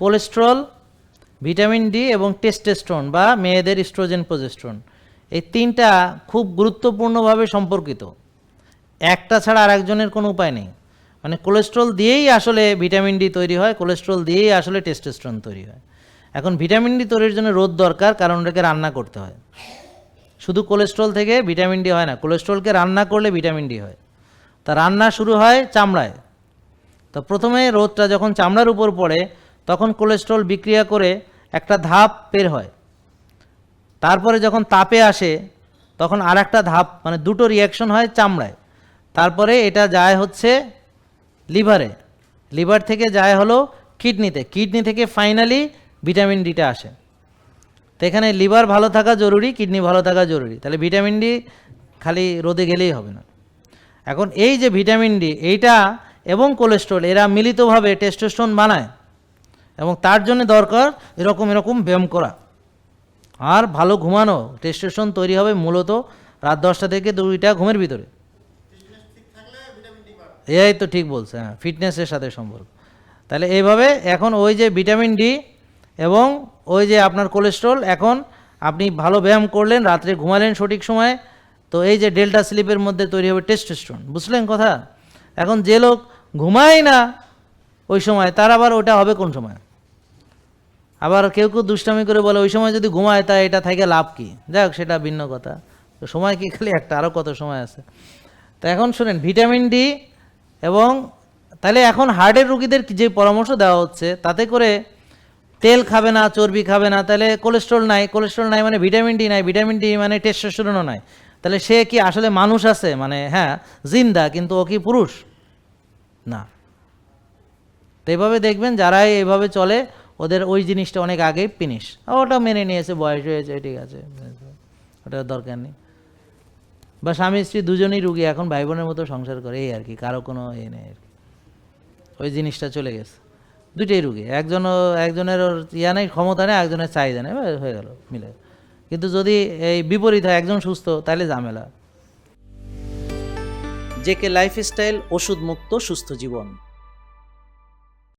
Cholesterol vitamin D এবং testosterone বা মেয়েদের স্ট্রোজেন প্রজেস্ট্রন এই তিনটা খুব গুরুত্বপূর্ণভাবে সম্পর্কিত। একটা ছাড়া আর একজনের কোনো উপায় নেই। মানে কোলেস্ট্রল দিয়েই আসলে ভিটামিন ডি তৈরি হয় কোলেস্ট্রল দিয়েই আসলে টেস্টোস্টেরন তৈরি হয়। এখন ভিটামিন ডি তৈরির জন্য রোদ দরকার, কারণ ওটাকে রান্না করতে হয়। শুধু কোলেস্ট্রল থেকে ভিটামিন ডি হয় না কোলেস্ট্রলকে রান্না করলে ভিটামিন ডি হয়। তা রান্না শুরু হয় চামড়ায়। তো প্রথমে রোদটা যখন চামড়ার উপর পড়ে তখন কোলেস্ট্রল বিক্রিয়া করে একটা ধাপ বের হয়। তারপরে যখন তাপে আসে, তখন আর একটা ধাপ মানে দুটো রিয়াকশন হয় চামড়ায়। তারপরে এটা যায় হচ্ছে লিভারে। লিভার থেকে যায় হলো কিডনিতে। কিডনি থেকে ফাইনালি ভিটামিন ডিটা আসে। তো এখানে লিভার ভালো থাকা জরুরি, কিডনি ভালো থাকা জরুরি। তাহলে ভিটামিন ডি খালি রোদে গেলেই হবে না। এখন এই যে ভিটামিন ডি এইটা এবং কোলেস্ট্রল, এরা মিলিতভাবে টেস্টোস্টেরন বানায়। এবং তার জন্য দরকার এরকম এরকম ব্যায়াম করা। আর ভালো ঘুমানো টেস্টোস্টেরন তৈরি হবে মূলত রাত দশটা থেকে দুইটা ঘুমের ভিতরে। এই তো ঠিক বলছে হ্যাঁ ফিটনেসের সাথে সম্পর্ক। তাহলে এইভাবে এখন ওই যে ভিটামিন ডি এবং ওই যে আপনার কোলেস্ট্রল এখন আপনি ভালো ব্যায়াম করলেন, রাত্রে ঘুমালেন সঠিক সময়ে, তো এই যে ডেল্টা স্লিপের মধ্যে তৈরি হবে টেস্টোস্টেরন বুঝলেন কথা? এখন যে লোক ঘুমায় না, ওই সময়, তার আবার ওটা হবে কোন সময়? আবার কেউ কেউ দুষ্টামি করে বলে, ওই সময় যদি ঘুমায়, তা এটা থেকে লাভ কি? যাক, সেটা ভিন্ন কথা। তো সময় কি খালি একটা? আরও কত সময় আছে? তো এখন শোনেন, ভিটামিন ডি এবং তাহলে এখন হার্টের রুগীদের যে পরামর্শ দেওয়া হচ্ছে, তাতে করে তেল খাবে না, চর্বি খাবে না, তাহলে কোলেস্ট্রল নাই। কোলেস্ট্রল নাই মানে ভিটামিন ডি নাই। ভিটামিন ডি মানে টেস্টোস্টেরনও নাই। তাহলে সে কি আসলে মানুষ আছে? মানে হ্যাঁ জিন্দা, কিন্তু ও কি পুরুষ? না। তো এইভাবে দেখবেন, যারাই এইভাবে চলে ওদের ওই জিনিসটা অনেক আগেই ফিনিশ ওটা মেনে নিয়েছে, বয়স হয়েছে, ঠিক আছে। ওটার দরকার নেই। বা স্বামী স্ত্রী দুজনেই রুগী, এখন ভাই বোনের মতো সংসার করে, এই আর কি, কারও কোনো এ নেই আর কি। ওই জিনিসটা চলে গেছে। দুইটাই রুগী, একজনও, একজনের ইয়া নেই, ক্ষমতা নেই একজনের চাহিদা নেই হয়ে গেল, মিলে। কিন্তু যদি এই বিপরীত হয়, একজন সুস্থ, তাহলে ঝামেলা। জেকে লাইফস্টাইল ওষুধ মুক্ত সুস্থ জীবন।